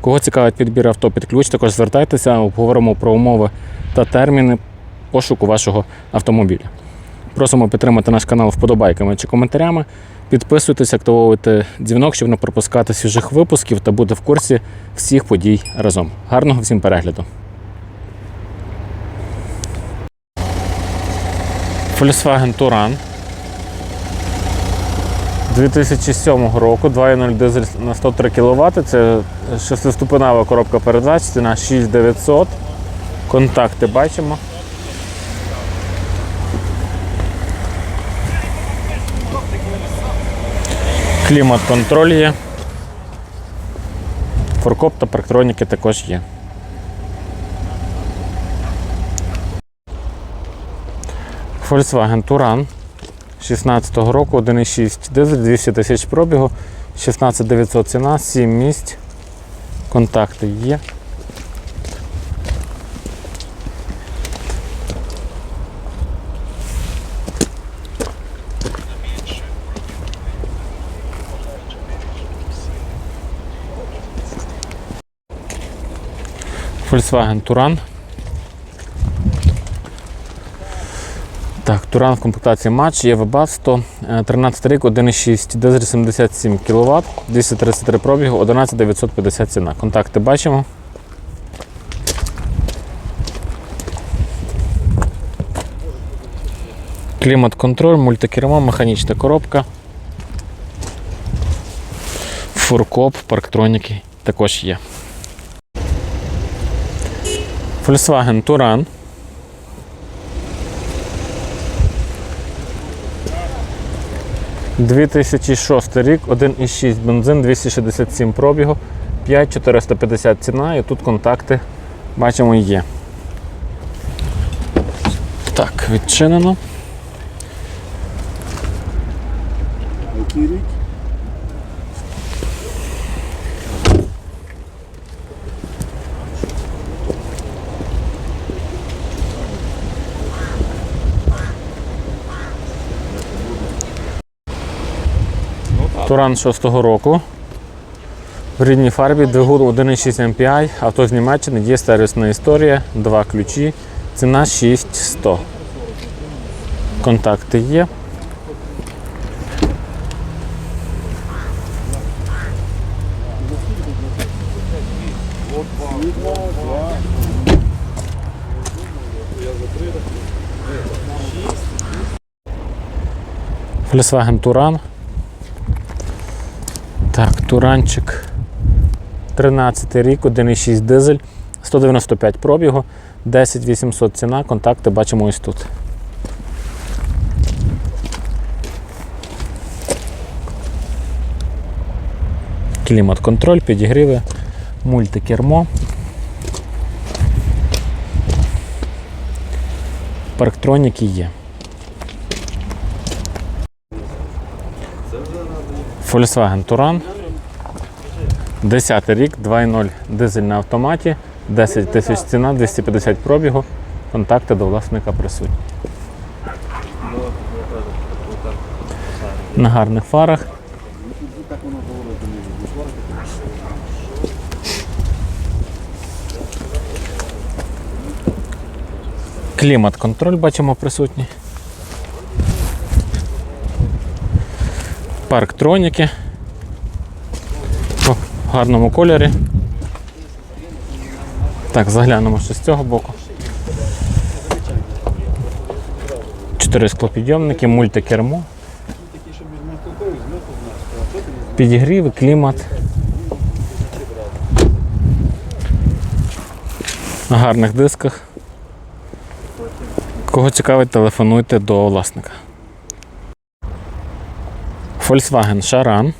Кого цікавить підбір авто під ключ, також звертайтеся, обговоримо про умови та терміни пошуку вашого автомобіля. Просимо підтримати наш канал вподобайками чи коментарями. Підписуйтесь, активовуйте дзвінок, щоб не пропускати свіжих випусків та бути в курсі всіх подій разом. Гарного всім перегляду! Volkswagen Touran 2007 року, 2.0 дизель на 103 кВт. Це шестиступенева коробка передач, ціна 6900. Контакти бачимо. Клімат-контроль є. Форкоп та парктроніки також є. Volkswagen Touran 16 року, 1,6 дизель, 200 тисяч пробігу, 16900 ціна, 7 місць. Контакти є. Volkswagen Touran. Туран в комплектації матч, є Webat 100, е, 13 рік, 1,6, дизель 77 кВт, 233 пробігу, 11950 ціна. Контакти бачимо. Клімат-контроль, мультикермо, механічна коробка. Фуркоп, парктроніки також є. Volkswagen Touran. – 2006 рік, 1,6 бензин, 267 пробігу, 5450 ціна і тут контакти бачимо є. Так, відчинено. Який рік? Туран 6-го року. В рідній фарбі, двигун 1,6 MPI, авто з Німеччини, є сервісна історія, два ключі, ціна 6100. Контакти є. Volkswagen Туран. Туранчик. 13 рік, 1,6 дизель, 195 пробігу, 10800 ціна, контакти бачимо ось тут. Клімат-контроль, підігріви, мультикермо. Парктроніки є. Volkswagen Touran. 10 рік, 2.0 дизель на автоматі, 10 тисяч ціна, 250 пробігу. Контакти до власника присутні. На гарних фарах. Клімат-контроль бачимо присутній. Парктроніки в гарному кольорі. Так, заглянемо ще з цього боку. Чотири склопідйомники, мультикермо. Підігрів, клімат. На гарних дисках. Кого цікавить, телефонуйте до власника. Volkswagen Charan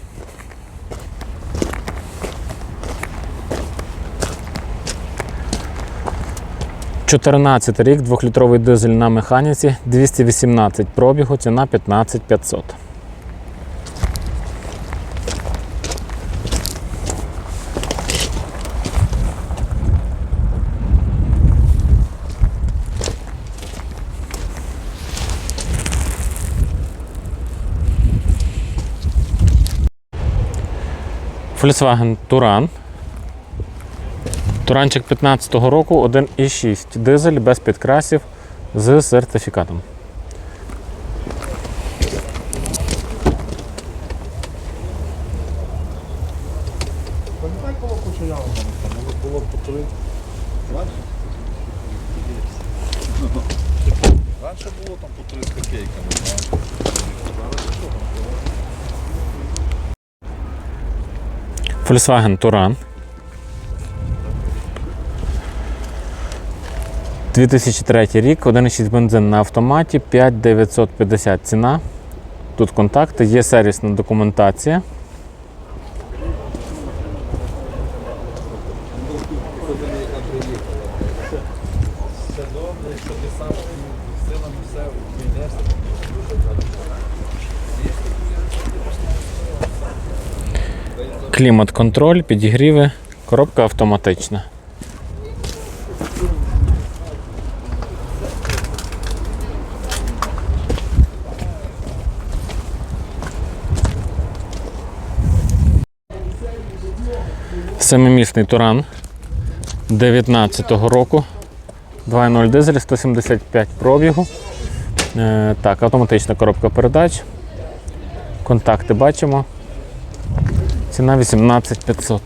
14 рік, 2-літровий дизель на механіці, 218 пробігу, ціна 15 500. Volkswagen Туран. Туранчик 15-го року 1,6 дизель без підкрасів з сертифікатом. Раніше? Було там по три з копійками. Volkswagen Туран. 2003 рік, 1,6 бензин на автоматі, 5950 ціна. Тут контакти, є сервісна документація. Війдешся. Клімат-контроль, підігріви, коробка автоматична. Семимісний туран 19-го року. 2.0 дизель, 175 пробігу. Е, так, автоматична коробка передач. Контакти бачимо. Ціна 18 500.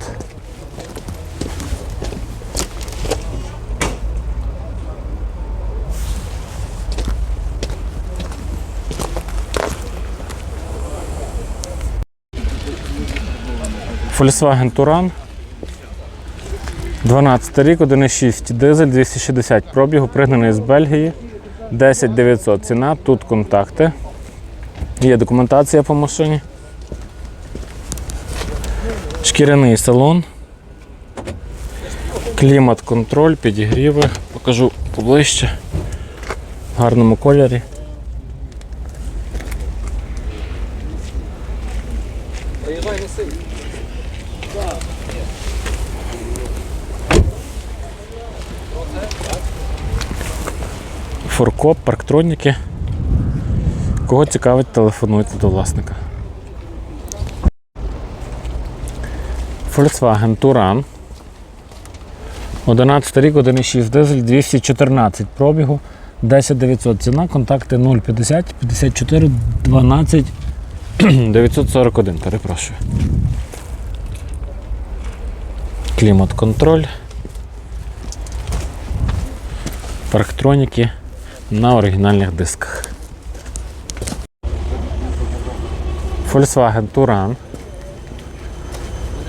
Volkswagen Туран. 12 рік, 1,6 дизель, 260 пробігу, пригнаний з Бельгії. 10 900 ціна, тут контакти. Є документація по машині. Шкіряний салон. Клімат-контроль, підігріви. Покажу поближче. В гарному кольорі. Форкоп, парктроніки. Кого цікавить, телефонуйте до власника. Volkswagen Touran. 11 рік, 1,6 дизель, 214 пробігу, 10 900 ціна, контакти 050 54 12 941, перепрошую. Клімат-контроль. Парктроніки на оригінальних дисках. Volkswagen Touran.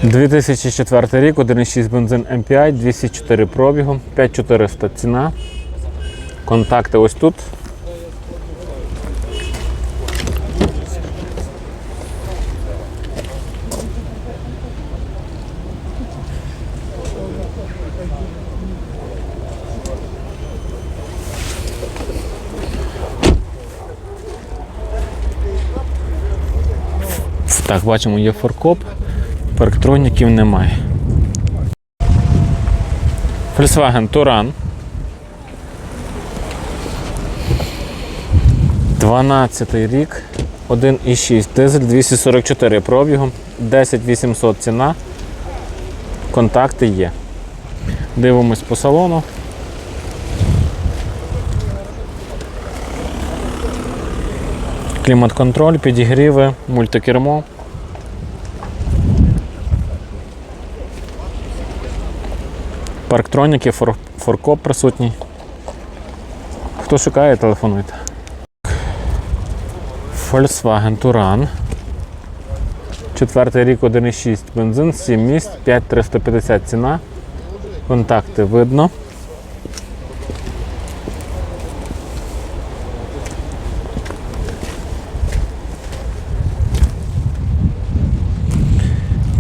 2004 рік, 1,6 бензин MPI, 204 пробігу, 5400 ціна. Контакти ось тут. Так, бачимо, є форкоп. Парктроніків немає. Volkswagen Touran. 12 рік, 1,6 дизель, 244 пробігом, 10 800 ціна. Контакти є. Дивимось по салону. Клімат-контроль, підігріви, мультикермо. Парктроніки, фор- форкоп присутній. Хто шукає, телефонуйте. Volkswagen Touran. Четвертий рік 1,6 бензин, 7 місць, 5350 ціна. Контакти видно.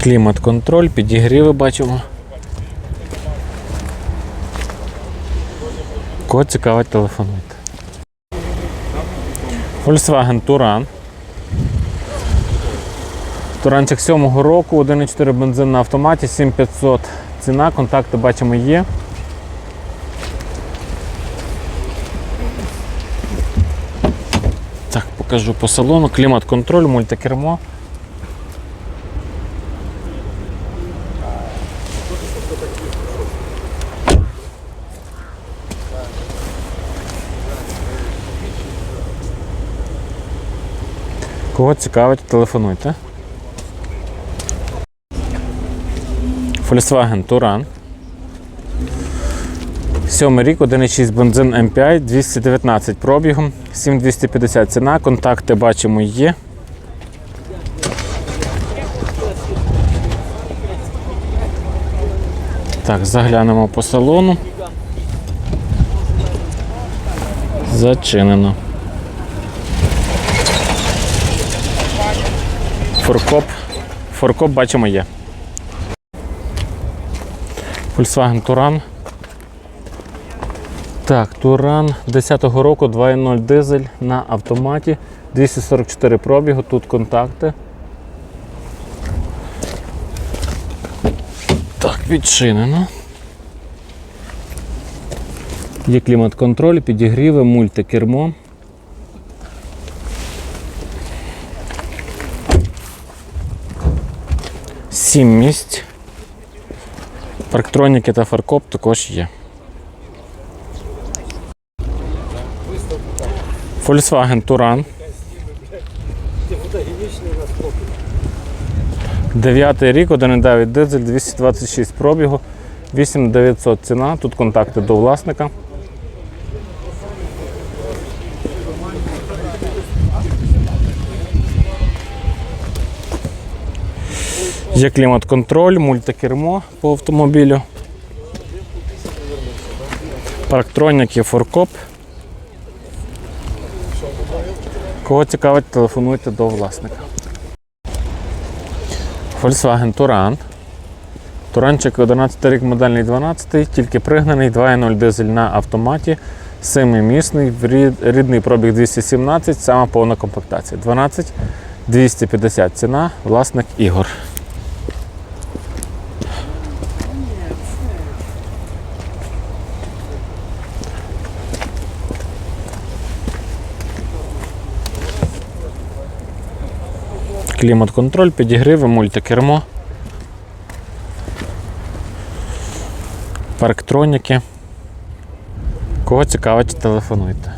Клімат-контроль, підігріви бачимо. Кого цікавить, телефонуйте. Volkswagen Touran. Туранчик 7-го року, 1,4 бензин на автоматі, 7500 ціна, контакти бачимо є. Так, покажу по салону. Клімат-контроль, мультикермо. Кого цікавить, телефонуйте. Volkswagen Touran. Сьомий рік, 1,6 бензин MPI, 219 пробігом, 7250 ціна, контакти бачимо є. Так, заглянемо по салону. Зачинено. Форкоп. Форкоп бачимо є. Volkswagen Touran. Так, Туран 10-го року 2.0 дизель на автоматі. 244 пробігу, тут контакти. Так, відчинено. Є клімат-контроль, підігріви, мультикермо. Сім місць. Парктроніки та фаркоп також є. Volkswagen Touran. Дев'ятий рік, 1,9 дизель, 226 пробігу, 8900 ціна. Тут контакти до власника. Є клімат-контроль, мультикермо по автомобілю. Парктроніки, форкоп. Кого цікавить, телефонуйте до власника. Volkswagen Touran. Туранчик 11 рік модельний 12, тільки пригнаний, 2.0 дизель на автоматі, 7-місний, рідний пробіг 217, сама повна комплектація. 12 250 ціна, власник Ігор. Клімат-контроль, підігриви, мультикермо. Парктроніки. Кого цікавить, телефонуйте.